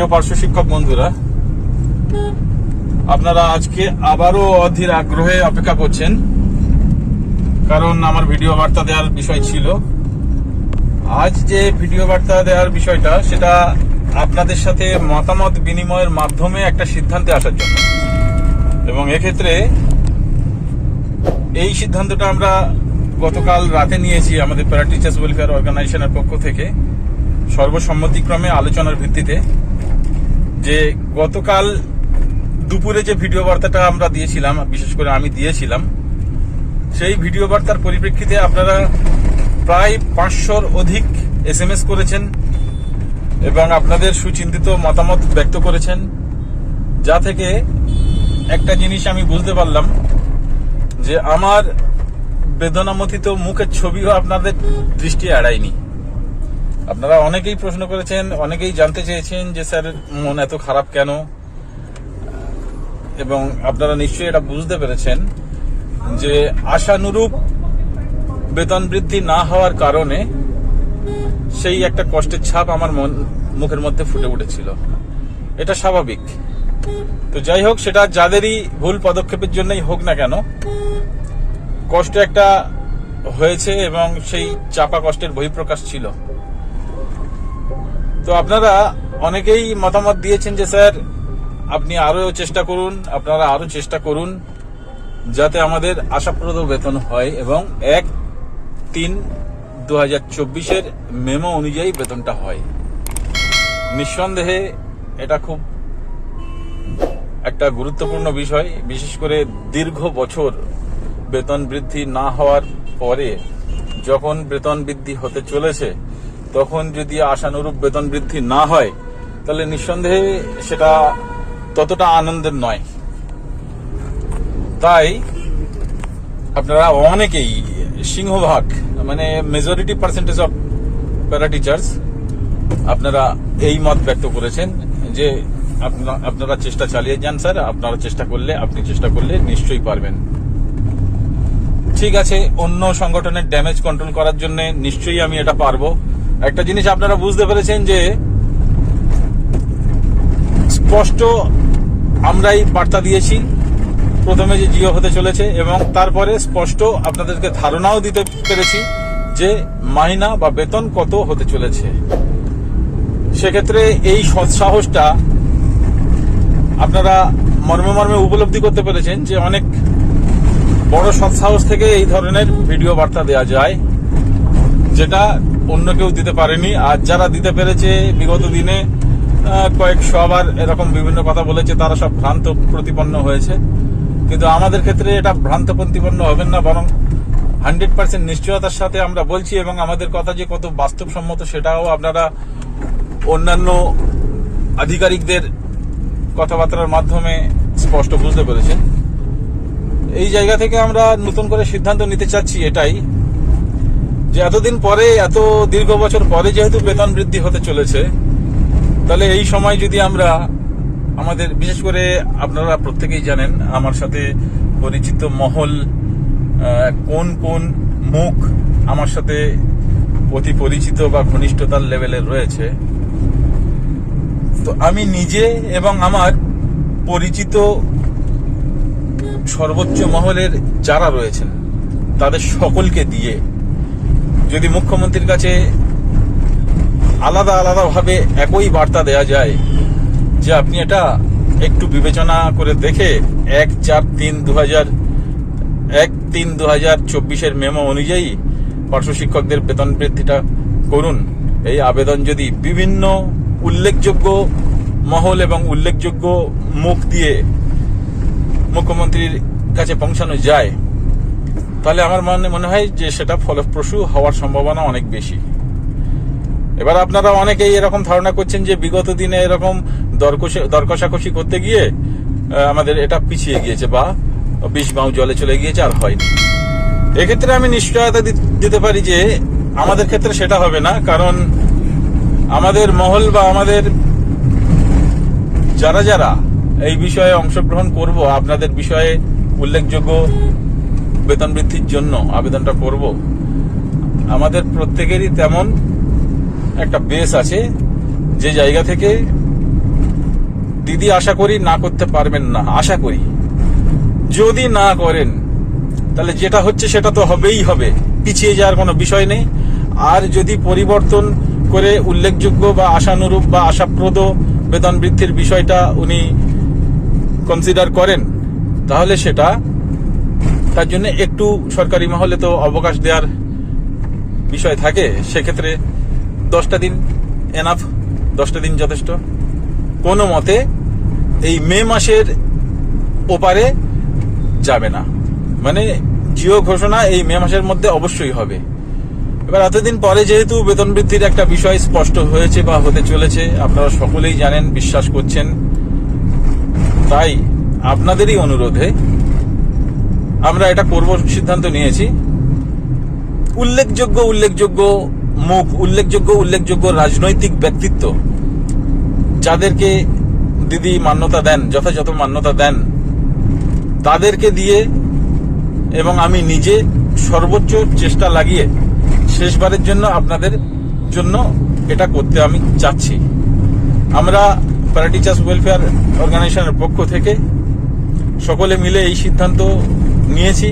প্রিয় পার্শ্ব শিক্ষক বন্ধুরা, আপনারা আজকে আবারও অধীর আগ্রহে অপেক্ষা করছেন, কারণ আমার ভিডিও বার্তা দেওয়ার বিষয় ছিল। আজ যে ভিডিও বার্তা দেওয়ার বিষয়টা, সেটা আপনাদের সাথে মতামত বিনিময়ের মাধ্যমে একটা সিদ্ধান্তে আসার জন্য। এবং এক্ষেত্রে এই সিদ্ধান্তটা আমরা গতকাল রাতে নিয়েছি আমাদের প্যারা টিচার্স ওয়েলফেয়ার অর্গানাইজেশনের পক্ষ থেকে। সর্বসম্মতিক্রমে আলোচনার ভিত্তিতে। যে গতকাল দুপুরে যে ভিডিও বার্তাটা আমরা দিয়েছিলাম, বিশেষ করে আমি দিয়েছিলাম, সেই ভিডিও বার্তার পরিপ্রেক্ষিতে আপনারা প্রায় পাঁচশোর অধিক এস এম এস করেছেন এবং আপনাদের সুচিন্তিত মতামত ব্যক্ত করেছেন, যা থেকে একটা জিনিস আমি বুঝতে পারলাম যে আমার বেদনামথিত মুখের ছবিও আপনাদের দৃষ্টি এড়ায়নি। আপনারা অনেকেই প্রশ্ন করেছেন, অনেকেই জানতে চেয়েছেন যে স্যার, মন এত খারাপ কেন? এবং আপনারা নিশ্চয়ই এটা বুঝতে পেরেছেন যে আশানুরূপ বেতন বৃদ্ধি না হওয়ার কারণে সেই একটা কষ্টের ছাপ আমার মন, মুখের মধ্যে ফুটে উঠেছিল। এটা স্বাভাবিক। তো যাই হোক, সেটা যাদেরই ভুল পদক্ষেপের জন্যই হোক না কেন, কষ্ট একটা হয়েছে এবং সেই চাপা কষ্টের বহিঃপ্রকাশ ছিল। তো আপনারা অনেকেই মতামত দিয়েছেন যে, স্যার, আপনি আরও চেষ্টা করুন, আপনারা আরও চেষ্টা করুন, যাতে আমাদের আশাপ্রদ বেতন হয়। এবং এক তিন দু হাজার চব্বিশের মেমো অনুযায়ী বেতনটা হয়। নিঃসন্দেহে এটা খুব একটা গুরুত্বপূর্ণ বিষয়। বিশেষ করে দীর্ঘ বছর বেতন বৃদ্ধি না হওয়ার পরে যখন বেতন বৃদ্ধি হতে চলেছে তখন যদি আশানুরূপ বেতন বৃদ্ধি না হয়, তাহলে নিঃসন্দেহে সেটা ততটা আনন্দের নয়। তাই আপনারা অনেকেই সিংহভাগ মানে majority percentage of para teachers আপনারা এই মত ব্যক্ত করেছেন যে আপনারা চেষ্টা চালিয়ে যান স্যার, আপনারা চেষ্টা করলে, আপনি চেষ্টা করলে নিশ্চয়ই পারবেন। ঠিক আছে, অন্য সংগঠনের ড্যামেজ কন্ট্রোল করার জন্য নিশ্চয়ই আমি এটা পারব। একটা জিনিস আপনারা বুঝতে পেরেছেন যে স্পষ্ট আমরাই বার্তা দিয়েছি। প্রথমে যে জিও হতে চলেছে এবং তারপরে স্পষ্ট আপনাদেরকে ধারণাও দিতে পেরেছি যে মাইনা বা বেতন কত হতে চলেছে। সেক্ষেত্রে এই সৎসাহসটা আপনারা মর্মে মর্মে উপলব্ধি করতে পেরেছেন যে অনেক বড় সৎসাহস থেকে এই ধরনের ভিডিও বার্তা দেওয়া যায়, যেটা অন্য কেউ দিতে পারেনি। আর যারা দিতে পেরেছে বিগত দিনে আহ, কয়েকশো আবার এরকম বিভিন্ন কথা বলেছে তারা সব ভ্রান্ত প্রতিপন্ন হয়েছে। কিন্তু আমাদের ক্ষেত্রে এটা ভ্রান্ত প্রতিপন্ন হবেন না বরং হান্ড্রেড পার্সেন্ট নিশ্চয়তার সাথে আমরা বলছি এবং আমাদের কথা যে কত বাস্তবসম্মত সেটাও আপনারা অন্যান্য আধিকারিকদের কথাবার্তার মাধ্যমে স্পষ্ট বুঝতে পেরেছেন। এই জায়গা থেকে আমরা নতুন করে সিদ্ধান্ত নিতে চাচ্ছি এটাই। যে এতদিন পরে, এত দীর্ঘ বছর পরে যেহেতু বেতন বৃদ্ধি হতে চলেছে, তাহলে এই সময় যদি আমরা আমাদের, বিশেষ করে আপনারা প্রত্যেকেই জানেন, আমার সাথে পরিচিত মহল কোন কোন মুখ আমার সাথে অতি পরিচিত বা ঘনিষ্ঠতার লেভেলের রয়েছে। তো আমি নিজে এবং আমার পরিচিত সর্বোচ্চ মহলের যারা রয়েছেন, তাদের সকলকে দিয়ে যদি মুখ্যমন্ত্রীর কাছে আলাদা আলাদাভাবে একই বার্তা দেয়া যায় যে আপনি এটা একটু বিবেচনা করে দেখে এক চার তিন দু হাজার, এক তিন দু হাজার চব্বিশের মেমো অনুযায়ী পার্শ্ব শিক্ষকদের বেতন বৃদ্ধিটা করুন। এই আবেদন যদি বিভিন্ন উল্লেখযোগ্য মহল এবং উল্লেখযোগ্য মুখ দিয়ে মুখ্যমন্ত্রীর কাছে পৌঁছানো যায় তাহলে আমার মনে মনে হয় যে সেটা ফলপ্রসূ হওয়ার সম্ভাবনা অনেক বেশি। এবার আপনারা অনেকেই এরকম ধারণা করছেন যে বিগত দিনে এরকম দরকষে- দরকষাকষি করতে গিয়ে আমাদের এটা পিছিয়ে গিয়েছে বা বিষ বাউ জলে চলে গিয়েছে আর হয়নি। এক্ষেত্রে আমি নিশ্চয়তা দিতে পারি যে আমাদের ক্ষেত্রে সেটা হবে না, কারণ আমাদের মহল বা আমাদের যারা যারা এই বিষয়ে অংশগ্রহণ করব, আপনাদের বিষয়ে উল্লেখযোগ্য বেতন বৃদ্ধির জন্য আবেদনটা করব। আমাদের প্রত্যেকেরই তেমন একটা বেস আছে। যে জায়গা থেকে দিদি আশা করি না করতে পারবেন না, আশা করি। যদি না করেন, তাহলে যেটা হচ্ছে সেটা তো হবেই হবে। পিছিয়ে যাওয়ার কোনো বিষয় নেই। আর যদি পরিবর্তন করে উল্লেখযোগ্য বা আশানুরূপ বা আশাপ্রদ বেতন বৃদ্ধির বিষয়টা উনি কনসিডার করেন, তাহলে সেটা তার জন্য একটু সরকারি মহলে তো অবকাশ দেওয়ার বিষয় থাকে, সেক্ষেত্রে দশটা দিন এনাফ দশটা দিন যথেষ্ট। কোনো মতে এই মে মাসের ওপারে যাবে না। মানে জিও ঘোষণা এই মে মাসের মধ্যে অবশ্যই হবে। এবার এতদিন পরে যেহেতু বেতন বৃদ্ধির একটা বিষয় স্পষ্ট হয়েছে বা হতে চলেছে, আপনারা সকলেই জানেন, বিশ্বাস করছেন, তাই আপনাদেরই অনুরোধে আমরা এটা করব সিদ্ধান্ত নিয়েছি। উল্লেখযোগ্য উল্লেখযোগ্য মুখ, উল্লেখযোগ্য উল্লেখযোগ্য রাজনৈতিক ব্যক্তিত্ব যাদেরকে দিদি মান্যতা দেন, যথাযথ মান্যতা দেন, তাদেরকে দিয়ে এবং আমি নিজে সর্বোচ্চ চেষ্টা লাগিয়ে শেষবারের জন্য আপনাদের জন্য এটা করতে আমি চাচ্ছি। আমরা প্যারা টিচার্স ওয়েলফেয়ার অর্গানাইজেশনের পক্ষ থেকে সকলে মিলে এই সিদ্ধান্ত নিয়েছি।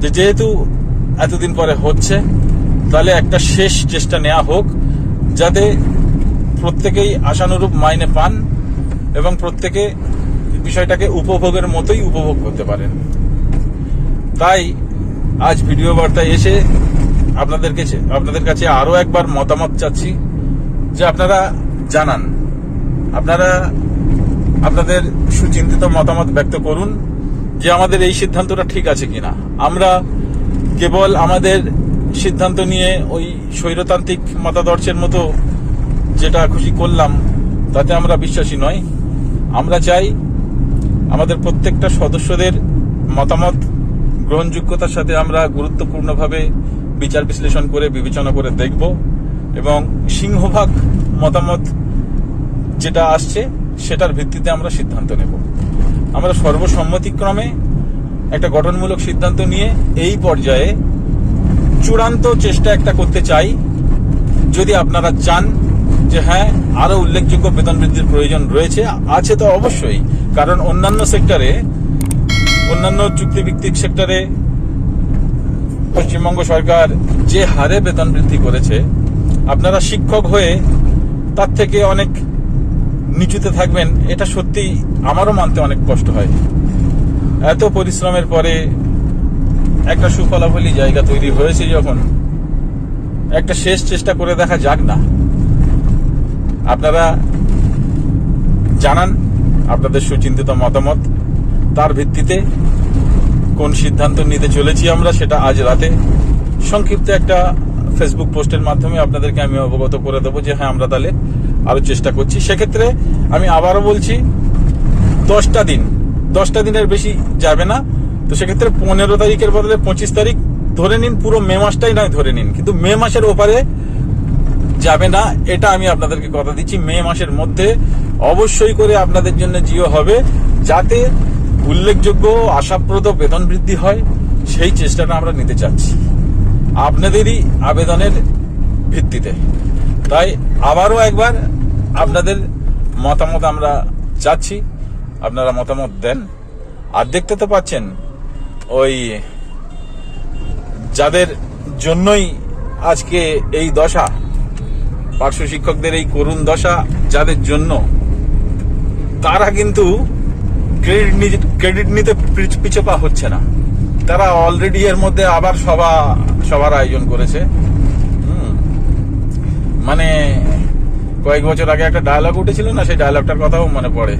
যে যেহেতু এতদিন পরে হচ্ছে, তাহলে একটা শেষ চেষ্টা নেওয়া হোক, যাতে প্রত্যেকেই আশানুরূপ মাইনে পান এবং প্রত্যেকে বিষয়টাকে উপভোগের মতোই উপভোগ করতে পারেন। তাই আজ ভিডিও বার্তায় এসে আপনাদেরকে আপনাদের কাছে আরও একবার মতামত চাচ্ছি যে আপনারা জানান। আপনারা আপনাদের সুচিন্তিত মতামত ব্যক্ত করুন। যে আমাদের এই সিদ্ধান্তটা ঠিক আছে কিনা। আমরা কেবল আমাদের সিদ্ধান্ত নিয়ে ওই স্বৈরতান্ত্রিক মতাদর্শের মতো যেটা খুশি করলাম, তাতে আমরা বিশ্বাসী নয় আমরা চাই আমাদের প্রত্যেকটা সদস্যদের মতামত গ্রহণযোগ্যতার সাথে আমরা গুরুত্বপূর্ণভাবে বিচার বিশ্লেষণ করে, বিবেচনা করে দেখব এবং সিংহভাগ মতামত যেটা আসছে, সেটার ভিত্তিতে আমরা সিদ্ধান্ত নেব। আমরা সর্বসম্মতিক্রমে একটা গঠনমূলক সিদ্ধান্ত নিয়ে এই পর্যায়ে চূড়ান্ত চেষ্টা একটা করতে চাই। যদি আপনারা চান যে হ্যাঁ আরও উল্লেখযোগ্য বেতন বৃদ্ধির প্রয়োজন রয়েছে, আছে তো অবশ্যই। কারণ অন্যান্য সেক্টরে, অন্যান্য চুক্তিভিত্তিক সেক্টরে পশ্চিমবঙ্গ সরকার যে হারে বেতন বৃদ্ধি করেছে, আপনারা শিক্ষক হয়ে তার থেকে অনেক নিচুতে থাকবেন, এটা সত্যি আমারও মানতে অনেক কষ্ট হয়। এত পরিশ্রমের পরে একটা সুফলাফলী জায়গা তৈরি হয়েছে যখন। একটা শেষ চেষ্টা করে দেখা যাক না। আপনারা জানান আপনাদের সুচিন্তিত মতামত। তার ভিত্তিতে কোন সিদ্ধান্ত নিতে চলেছি আমরা সেটা আজ রাতে। সংক্ষিপ্ত একটা ফেসবুক পোস্টের মাধ্যমে আপনাদেরকে আমি অবগত করে দেবো যে হ্যাঁ আমরা তাহলে আরও চেষ্টা করছি। সেক্ষেত্রে আমি আবারও বলছি, দশটা দিন। দশটা দিনের বেশি যাবে না। তো সেক্ষেত্রে পনেরো তারিখের বদলে পঁচিশ তারিখ ধরে নিন, পুরো মে মাসটাই নয়, ধরে নিন। কিন্তু মে মাসের ওপারে যাবে না, এটা আমি আপনাদেরকে কথা দিচ্ছি। মে মাসের মধ্যে অবশ্যই করে আপনাদের জন্য জিও হবে, যাতে উল্লেখযোগ্য, আশাপ্রদ বেতন বৃদ্ধি হয়। সেই চেষ্টাটা আমরা নিতে চাচ্ছি। আপনাদেরই আবেদনের ভিত্তিতে। তাই আবারও একবার আপনাদের মতামত আমরা চাচ্ছি। আপনারা মতামত দেন। আর দেখতে তো পাচ্ছেন, ওই যাদের জন্যই আজকে এই দশা, পার্শ্ব শিক্ষকদের এই করুণ দশা যাদের জন্য, তারা কিন্তু ক্রেডিট ক্রেডিট নিতে পিছ- পিছু হচ্ছে না। তারা অলরেডি এর মধ্যে আবার সভা, সভার আয়োজন করেছে। মানে কয়েক বছর আগে একটা ডায়লগ উঠেছিল না, সেই ডায়লগটার কথাও মনে পড়ে।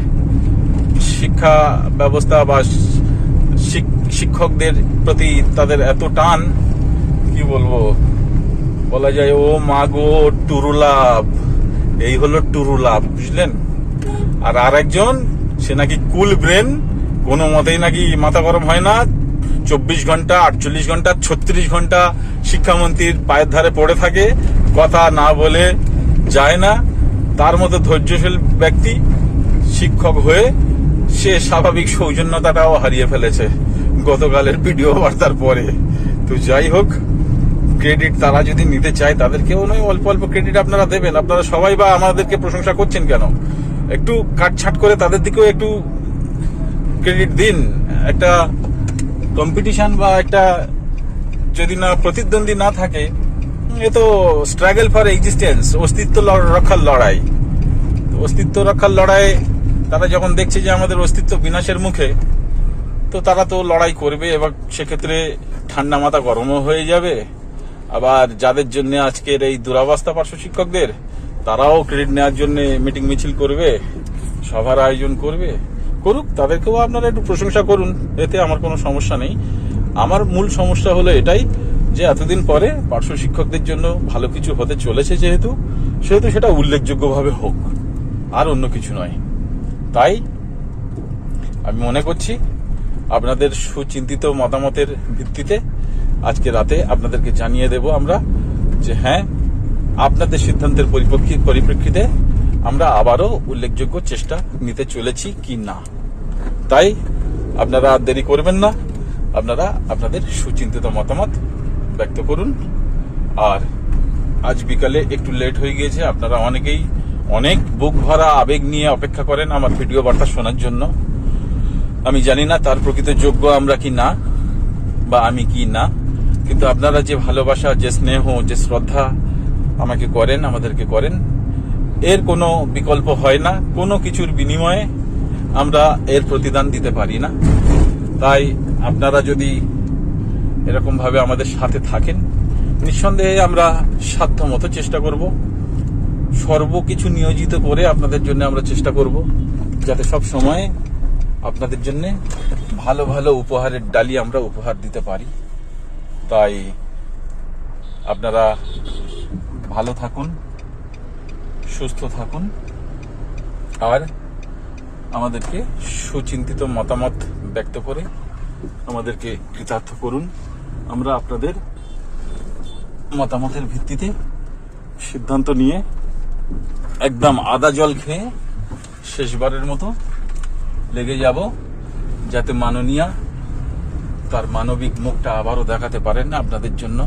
শিক্ষা ব্যবস্থা বা শিক- শিক্ষকদের প্রতি তাদের এত টান, কি বলব? বলা যায়, ও মা গো টুরুলাভ এই হলো টুরুলাভ বুঝলেন? আর আরেকজন, সে নাকি কুল ব্রেন, কোনো মতেই নাকি মাথা গরম হয় না। চব্বিশ ঘণ্টা, আটচল্লিশ ঘণ্টা, ছত্রিশ ঘণ্টা শিক্ষামন্ত্রীর পায়ের ধারে পড়ে থাকে। কথা না বলে যায় না। তার মতো ধৈর্যশীল ব্যক্তি, শিক্ষক হয়ে সে স্বাভাবিক সৌজন্যতাটাও হারিয়ে ফেলেছে গতকালের ভিডিও বার্তার পরে। তো যাই হোক ক্রেডিট তারা যদি নিতে চায়, তাদেরকেও নয়, অল্প অল্প ক্রেডিট আপনারা দেবেন। আপনারা সবাই বা আমাদেরকে প্রশংসা করছেন কেন? একটু কাটছাট করে তাদের দিকেও একটু ক্রেডিট দিন। একটা কম্পিটিশন বা একটা যদি না প্রতিদ্বন্দ্বী না থাকে এ তো স্ট্রাগল ফর এক্সিস্টেন্স অস্তিত্ব রক্ষার লড়াই। অস্তিত্ব রক্ষার লড়াই, তারা যখন দেখছে যে আমাদের অস্তিত্ব বিনাশের মুখে, তো তারা তো লড়াই করবে এবং সেক্ষেত্রে ঠান্ডা মাথা গরমও হয়ে যাবে। আবার যাদের জন্য আজকের এই দুরাবস্থা পার্শ্ব শিক্ষকদের, তারাও ক্রেডিট নেওয়ার জন্য মিটিং মিছিল করবে, সভার আয়োজন করবে। করুক, তাদেরকেও আপনারা একটু প্রশংসা করুন, এতে আমার কোনো সমস্যা নেই। আমার মূল সমস্যা হলো এটাই যে এতদিন পরে পার্শ্ব শিক্ষকদের জন্য ভালো কিছু হতে চলেছে যেহেতু, সেহেতু সেটা উল্লেখযোগ্যভাবে হোক, আর অন্য কিছু নয়। তাই আমি মনে করছি আপনাদের সুচিন্তিত মতামতের ভিত্তিতে আজকে রাতে আপনাদেরকে জানিয়ে দেব আমরা যে হ্যাঁ আপনাদের সিদ্ধান্তের পরিপ্রেক্ষি- পরিপ্রেক্ষিতে আমরা আবারও উল্লেখযোগ্য চেষ্টা নিতে চলেছি কি না। তাই আপনারা দেরি করবেন না। আপনারা আপনাদের সুচিন্তিত মতামত ব্যক্ত করুন। আর আজ বিকালে একটু লেট হয়ে গিয়েছে, আপনারা অনেকেই অনেক বুক ভরা আবেগ নিয়ে অপেক্ষা করেন আমার ভিডিও বার্তা শোনার জন্য। আমি জানি না তার প্রকৃত যোগ্য আমরা কি না, বা আমি কি না, কিন্তু আপনারা যে ভালোবাসা, যে স্নেহ, যে শ্রদ্ধা আমাকে করেন, আমাদেরকে করেন, এর কোনো বিকল্প হয় না। কোনো কিছুর বিনিময়ে আমরা এর প্রতিদান দিতে পারি না। তাই আপনারা যদি এরকম ভাবে আমাদের সাথে থাকেন। নিঃসন্দেহে আমরা সাধ্য মতো চেষ্টা করব। সর্বকিছু নিয়োজিত করে আপনাদের জন্য আমরা চেষ্টা করব, যাতে সব সময় আপনাদের জন্য ভালো ভালো উপহারের ডালি আমরা উপহার দিতে পারি। তাই আপনারা ভালো থাকুন, সুস্থ থাকুন, আর আমাদেরকে সুচিন্তিত মতামত ব্যক্ত করে আমাদেরকে কৃতার্থ করুন। আমরা আপনাদের মতামতের ভিত্তিতে সিদ্ধান্ত নিয়ে একদম আদা জল খেয়ে শেষবারের মতো লেগে যাব, যাতে মাননীয়া তার মানবিক মুখটা আবারও দেখাতে পারেন না আপনাদের জন্য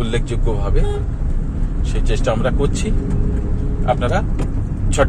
উল্লেখযোগ্যভাবে। সেই চেষ্টা আমরা করছি। আপনারা